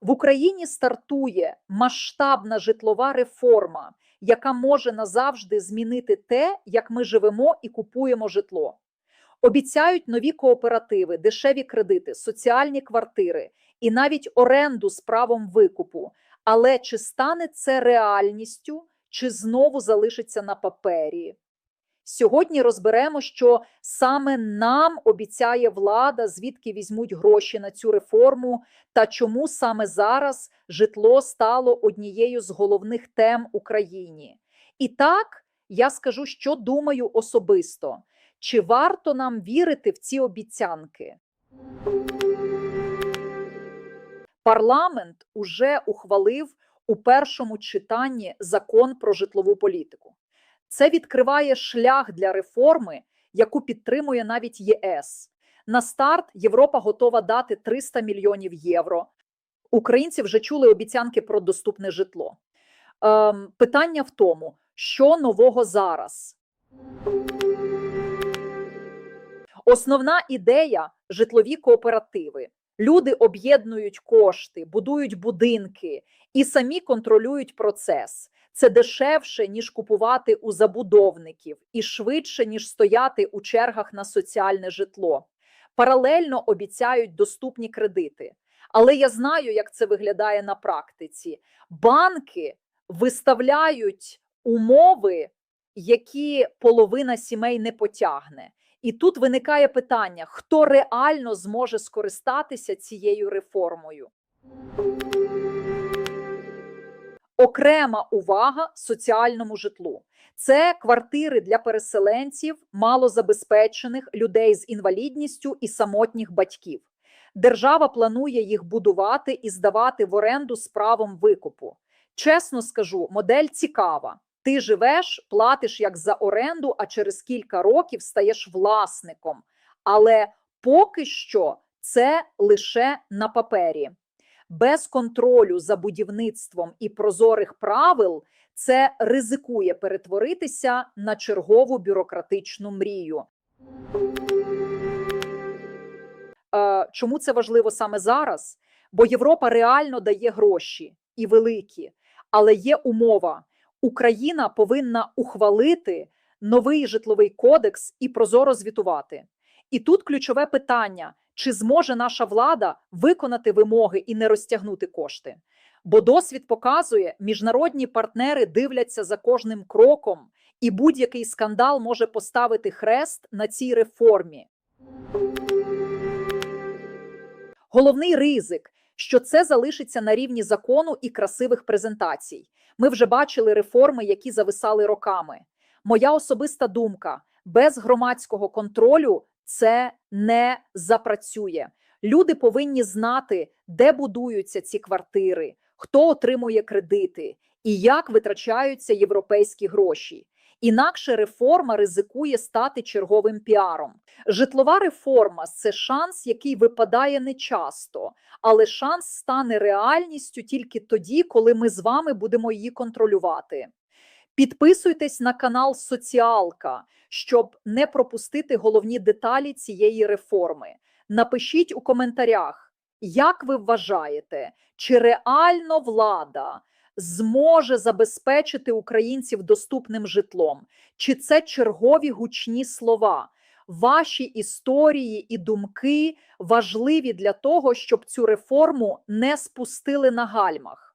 В Україні стартує масштабна житлова реформа, яка може назавжди змінити те, як ми живемо і купуємо житло. Обіцяють нові кооперативи, дешеві кредити, соціальні квартири і навіть оренду з правом викупу. Але чи стане це реальністю, чи знову залишиться на папері? Сьогодні розберемо, що саме нам обіцяє влада, звідки візьмуть гроші на цю реформу, та чому саме зараз житло стало однією з головних тем Україні. І так я скажу, що думаю особисто. Чи варто нам вірити в ці обіцянки? Парламент уже ухвалив у першому читанні закон про житлову політику. Це відкриває шлях для реформи, яку підтримує навіть ЄС. На старт Європа готова дати 300 мільйонів євро. Українці вже чули обіцянки про доступне житло. Ем, питання в тому, що нового зараз. Основна ідея житлові кооперативи. Люди об'єднують кошти, будують будинки і самі контролюють процес. Це дешевше, ніж купувати у забудовників, і швидше, ніж стояти у чергах на соціальне житло. Паралельно обіцяють доступні кредити. Але я знаю, як це виглядає на практиці. Банки виставляють умови, які половина сімей не потягне. І тут виникає питання: хто реально зможе скористатися цією реформою? Окрема увага соціальному житлу. Це квартири для переселенців, малозабезпечених людей з інвалідністю і самотніх батьків. Держава планує їх будувати і здавати в оренду з правом викупу. Чесно скажу, модель цікава. Ти живеш, платиш як за оренду, а через кілька років стаєш власником. Але поки що це лише на папері. Без контролю за будівництвом і прозорих правил це ризикує перетворитися на чергову бюрократичну мрію. Е, Чому це важливо саме зараз? Бо Європа реально дає гроші і великі, але є умова. Україна повинна ухвалити новий житловий кодекс і прозоро звітувати. І тут ключове питання: чи зможе наша влада виконати вимоги і не розтягнути кошти? Бо досвід показує, міжнародні партнери дивляться за кожним кроком, і будь-який скандал може поставити хрест на цій реформі. Головний ризик, що це залишиться на рівні закону і красивих презентацій. Ми вже бачили реформи, які зависали роками. Моя особиста думка: без громадського контролю це не запрацює. Люди повинні знати, де будуються ці квартири, хто отримує кредити і як витрачаються європейські гроші. Інакше реформа ризикує стати черговим піаром. Житлова реформа це шанс, який випадає нечасто, але шанс стане реальністю тільки тоді, коли ми з вами будемо її контролювати. Підписуйтесь на канал Соціалка, щоб не пропустити головні деталі цієї реформи. Напишіть у коментарях, як ви вважаєте, чи реально влада зможе забезпечити українців доступним житлом? Чи це чергові гучні слова? Ваші історії і думки важливі для того, щоб цю реформу не спустили на гальмах.